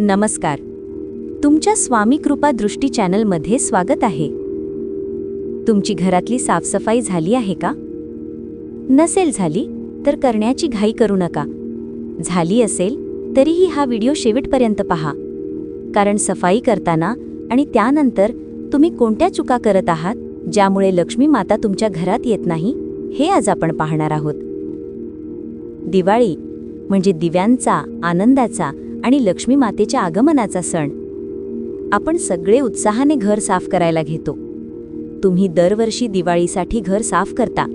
नमस्कार. तुमच्या स्वामी कृपा दृष्टी चॅनलमध्ये स्वागत आहे. तुमची घरातली साफसफाई झाली आहे का? नसेल झाली तर करण्याची घाई करू नका. झाली असेल तरीही हा व्हिडिओ शेवटपर्यंत पहा. कारण सफाई करताना आणि त्यानंतर तुम्ही कोणत्या चुका करत आहात ज्यामुळे लक्ष्मी माता तुमच्या घरात येत नाही हे आज आपण पाहणार आहोत. दिवाळी म्हणजे दिव्यांचा आनंदाचा आणि लक्ष्मी मातेच्या आगमनाचा सण. आपण सगळे उत्साहाने घर साफ करायला घेतो. तुम्ही दरवर्षी दिवाळीसाठी घर साफ करता.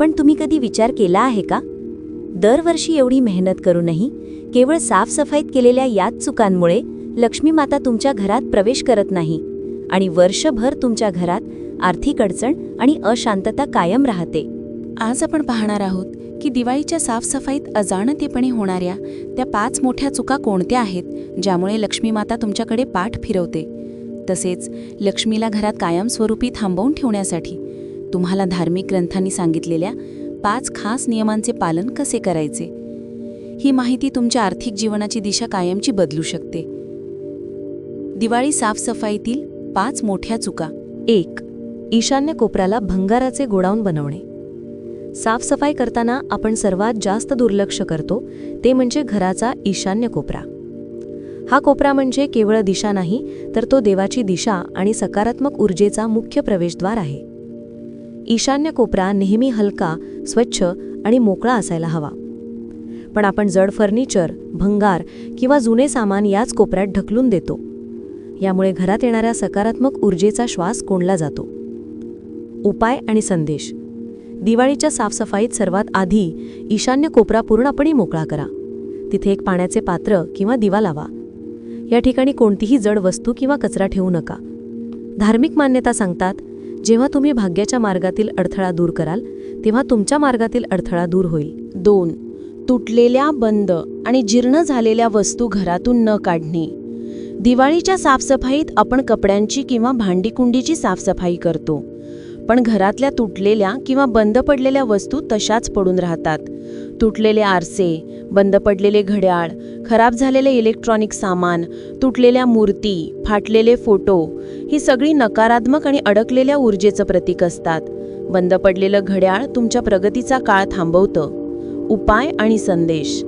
पण तुम्ही कधी विचार केला आहे का? दरवर्षी एवढी मेहनत करूनही केवळ साफसफाईत केलेल्या याच चुकांमुळे लक्ष्मी माता तुमच्या घरात प्रवेश करत नाही आणि वर्षभर तुमच्या घरात आर्थिक अडचण आणि अशांतता कायम राहते. आज आपण पाहणार आहोत की दिवाळीच्या साफसफाईत अजाणतेपणे होणाऱ्या त्या पाच मोठ्या चुका कोणत्या आहेत ज्यामुळे लक्ष्मीमाता तुमच्याकडे पाठ फिरवते? तसेच लक्ष्मीला घरात कायमस्वरूपी थांबवून ठेवण्यासाठी तुम्हाला धार्मिक ग्रंथांनी सांगितलेल्या पाच खास नियमांचे पालन कसे करायचे? ही माहिती तुमच्या आर्थिक जीवनाची दिशा कायमची बदलू शकते. दिवाळी साफसफाईतील पाच मोठ्या चुका. एक ईशान्य कोपऱ्याला भंगाराचे गोडाऊन बनवणे. साफसफाई करताना आपण सर्वात जास्त दुर्लक्ष करतो ते म्हणजे घराचा ईशान्य कोपरा. हा कोपरा म्हणजे केवळ दिशा नाही तर तो देवाची दिशा आणि सकारात्मक ऊर्जेचा मुख्य प्रवेशद्वार आहे. ईशान्य कोपरा नेहमी हलका स्वच्छ आणि मोकळा असायला हवा. पण आपण जड फर्निचर भंगार किंवा जुने सामान याच कोपऱ्यात ढकलून देतो. यामुळे घरात येणाऱ्या सकारात्मक ऊर्जेचा श्वास कोंडला जातो. उपाय आणि संदेश. दिवाळीच्या साफसफाईत सर्वात आधी ईशान्य कोपरा पूर्णपणे मोकळा करा. तिथे एक पाण्याचे पात्र किंवा दिवा लावा. या ठिकाणी कोणतीही जड वस्तू किंवा कचरा ठेवू नका. धार्मिक मान्यता सांगतात जेव्हा तुम्ही भाग्याच्या मार्गातील अडथळा दूर कराल तेव्हा तुमच्या मार्गातील अडथळा दूर होईल. दोन तुटलेल्या बंद आणि जीर्ण झालेल्या वस्तू घरातून न काढणे. दिवाळीच्या साफसफाईत आपण कपड्यांची किंवा भांडीकुंडीची साफसफाई करतो. पण घरातल्या तुटलेल्या किंवा बंद पडलेल्या वस्तू तशाच पडून राहतात. तुटलेले आरसे बंद पडलेले घड्याळ खराब झालेले इलेक्ट्रॉनिक सामान तुटलेल्या मूर्ती फाटलेले फोटो ही सगळी नकारात्मक आणि अडकलेल्या ऊर्जेचं प्रतीक असतात. बंद पडलेलं घड्याळ तुमच्या प्रगतीचा काळ थांबवतं. उपाय आणि संदेश.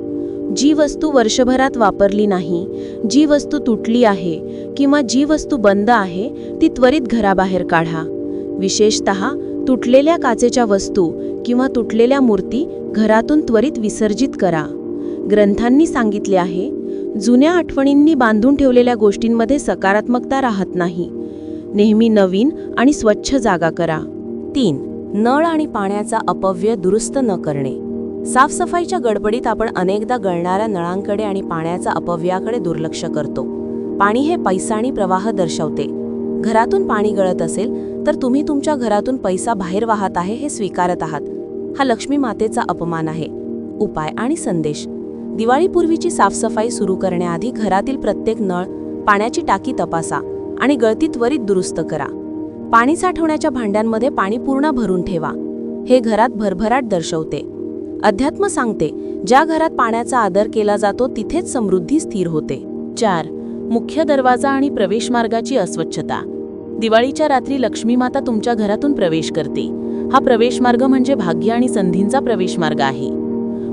जी वस्तू वर्षभरात वापरली नाही जी वस्तू तुटली आहे किंवा जी वस्तू बंद आहे ती त्वरित घराबाहेर काढा. विशेषत तुटलेल्या काचेच्या वस्तू किंवा तुटलेल्या मूर्ती घरातून त्वरित विसर्जित करा. ग्रंथांनी सांगितले आहे जुन्या आठवणींनी बांधून ठेवलेल्या गोष्टींमध्ये सकारात्मकता राहत नाही. नेहमी नवीन आणि स्वच्छ जागा करा. तीन नळ आणि पाण्याचा अपव्यय दुरुस्त न करणे. साफसफाईच्या गडबडीत आपण अनेकदा गळणाऱ्या नळांकडे आणि पाण्याचा अपव्याकडे दुर्लक्ष करतो. पाणी हे पैसा आणि प्रवाह दर्शवते. घरातून पाणी गळत असेल तर तुम्ही तुमच्या घरातून पैसा बाहेर वाहत आहे हे स्वीकारत आहात. हा लक्ष्मी मातेचा अपमान आहे. उपाय आणि संदेश. दिवाळीपूर्वीची साफसफाई सुरू करण्याआधी घरातील प्रत्येक नळ पाण्याची टाकी तपासा आणि गळती त्वरित दुरुस्त करा. पाणी साठवण्याच्या भांड्यांमध्ये पाणी पूर्ण भरून ठेवा. हे घरात भरभराट दर्शवते. अध्यात्म सांगते ज्या घरात पाण्याचा आदर केला जातो तिथेच समृद्धी स्थिर होते. चार. मुख्य दरवाजा आणि प्रवेशमार्गाची अस्वच्छता. दिवाळीच्या रात्री लक्ष्मी माता तुमच्या घरातून प्रवेश करते. हा प्रवेशमार्ग म्हणजे भाग्य आणि संधींचा प्रवेश मार्ग आहे.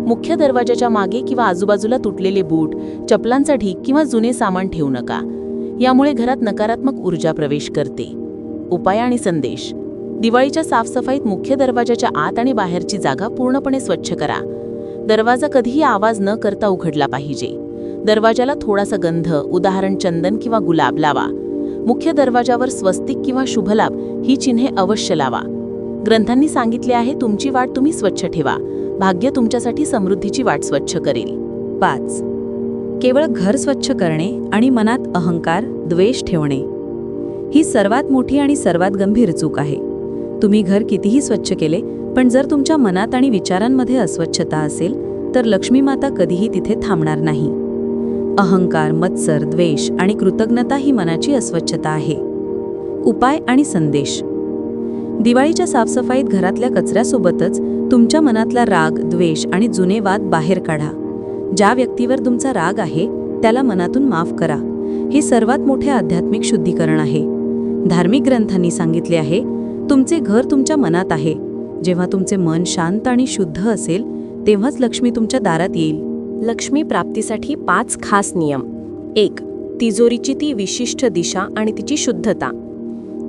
मुख्य दरवाजाच्या मागे किंवा आजूबाजूला तुटलेले बूट चपलांचा ढीक किंवा जुने सामान ठेवू नका. यामुळे घरात नकारात्मक ऊर्जा प्रवेश करते. उपाय आणि संदेश. दिवाळीच्या साफसफाईत मुख्य दरवाजाच्या आत आणि बाहेरची जागा पूर्णपणे स्वच्छ करा. दरवाजा कधीही आवाज न करता उघडला पाहिजे. दरवाजाला थोडासा गंध उदाहरण चंदन किंवा गुलाब लावा. मुख्य दरवाजावर स्वस्तिक किंवा शुभलाभ ही चिन्हे अवश्य लावा. ग्रंथांनी सांगितले आहे तुमची वाट तुम्ही स्वच्छ ठेवा. भाग्य तुमच्यासाठी समृद्धीची वाट स्वच्छ करेल. पाच. केवळ घर स्वच्छ करणे आणि मनात अहंकार द्वेष ठेवणे. ही सर्वात मोठी आणि सर्वात गंभीर चूक आहे. तुम्ही घर कितीही स्वच्छ केले पण जर तुमच्या मनात आणि विचारांमध्ये अस्वच्छता असेल तर लक्ष्मी माता कधीही तिथे थांबणार नाही. अहंकार मत्सर द्वेष आणि कृतज्ञता ही मनाची अस्वच्छता आहे. उपाय आणि संदेश. दिवाळीच्या साफसफाईत घरातल्या कचऱ्यासोबतच तुमच्या मनातला राग द्वेष आणि जुने वाद बाहेर काढा. ज्या व्यक्तीवर तुमचा राग आहे त्याला मनातून माफ करा. हे सर्वात मोठे आध्यात्मिक शुद्धीकरण आहे. धार्मिक ग्रंथांनी सांगितले आहे तुमचे घर तुमच्या मनात आहे. जेव्हा तुमचे मन शांत आणि शुद्ध असेल तेव्हाच लक्ष्मी तुमच्या दारात येईल. लक्ष्मी प्राप्तीसाठी पाच खास नियम. एक तिजोरीची ती विशिष्ट दिशा आणि तिची शुद्धता.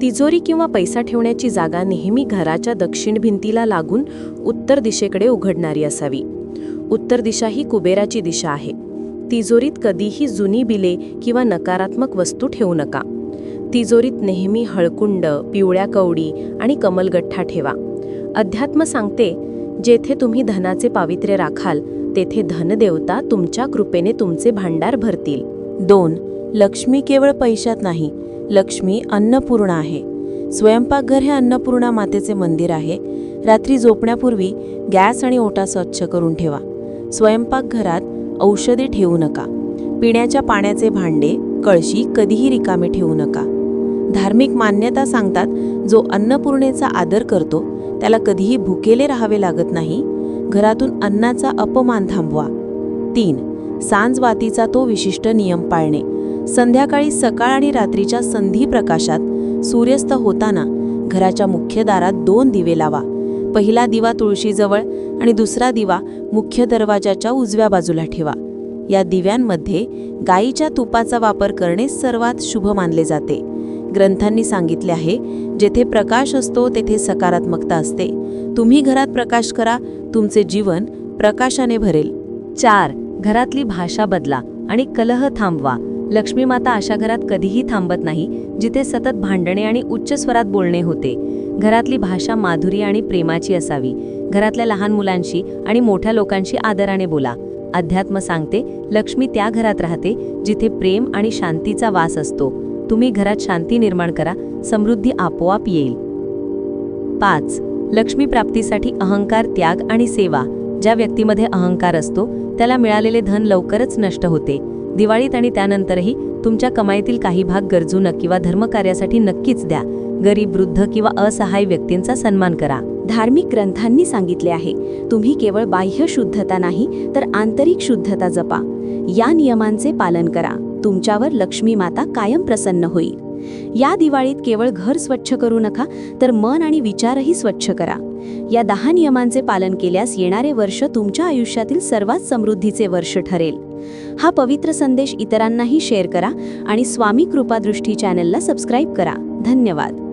तिजोरी किंवा पैसा ठेवण्याची जागा नेहमी घराच्या दक्षिण भिंतीला लागून उत्तर दिशेकडे उघडणारी असावी. उत्तर दिशा ही कुबेराची दिशा आहे. तिजोरीत कधीही जुनी बिले किंवा नकारात्मक वस्तू ठेवू नका. तिजोरीत नेहमी हळकुंड पिवळ्या कवडी आणि कमलगठ्ठा ठेवा. अध्यात्म सांगते जेथे तुम्ही धनाचे पावित्र्य राखाल तेथे धनदेवता तुमच्या कृपेने तुमचे भांडार भरतील. दोन लक्ष्मी केवळ पैशात नाही लक्ष्मी अन्नपूर्णा आहे. स्वयंपाकघर हे अन्नपूर्णा मातेचे मंदिर आहे. रात्री झोपण्यापूर्वी गॅस आणि ओटा स्वच्छ करून ठेवा. स्वयंपाकघरात औषधे ठेवू नका. पिण्याच्या पाण्याचे भांडे कळशी कधीही रिकामे ठेवू नका. धार्मिक मान्यता सांगतात जो अन्नपूर्णेचा आदर करतो त्याला कधीही भुकेले राहावे लागत नाही घरातून अन्नाचा अपमान थांबवा. तीन सांजवातीचा तो विशिष्ट नियम पाळणे. संध्याकाळी सकाळ आणि रात्रीच्या संधी प्रकाशात सूर्यास्त होताना घराच्या मुख्य दारात दोन दिवे लावा. पहिला दिवा तुळशीजवळ आणि दुसरा दिवा मुख्य दरवाजाच्या उजव्या बाजूला ठेवा. या दिव्यांमध्ये गाईच्या तुपाचा वापर करणे सर्वात शुभ मानले जाते. ग्रंथांनी सांगितले आहे जेथे प्रकाश असतो तेथे सकारात्मकता असते. तुम्ही घरात प्रकाश करा तुमचे जीवन प्रकाशाने भरेल. चार घरातली भाषा बदला आणि कलह थांबवा. लक्ष्मी माता अशा घरात कधीही थांबत नाही जिथे सतत भांडणे आणि उच्च स्वरात बोलणे होते. घरातली भाषा माधुरी आणि प्रेमाची असावी. घरातल्या लहान मुलांशी आणि मोठ्या लोकांशी आदराने बोला. अध्यात्म सांगते लक्ष्मी त्या घरात राहते जिथे प्रेम आणि शांतीचा वास असतो. तुम्ही घरात शांती निर्माण करा समृद्धी आपोआप येईल. पाच लक्ष्मी प्राप्तीसाठी अहंकार त्याग आणि सेवा. ज्या व्यक्तीमध्ये अहंकार असतो त्याला मिळालेले धन लवकरच नष्ट होते. दिवाळीत आणि त्यानंतरही तुमच्या कमाईतील काही भाग गरजूंना किंवा धर्मकार्यासाठी नक्कीच द्या. गरीब वृद्ध किंवा असहाय व्यक्तींचा सन्मान करा. धार्मिक ग्रंथांनी सांगितले आहे तुम्ही केवळ बाह्य शुद्धता नाही तर आंतरिक शुद्धता जपा. या नियमांचे पालन करा. तुमच्यावर लक्ष्मी माता कायम प्रसन्न होईल. या दिवाळीत केवळ घर स्वच्छ करू नका तर मन आणि विचारही स्वच्छ करा. या दहा नियमांचे पालन केल्यास येणारे वर्ष तुमच्या आयुष्यातील सर्वात समृद्धीचे वर्ष ठरेल. हा पवित्र संदेश इतरांनाही शेअर करा आणि स्वामी कृपादृष्टी चॅनलला सबस्क्राईब करा. धन्यवाद.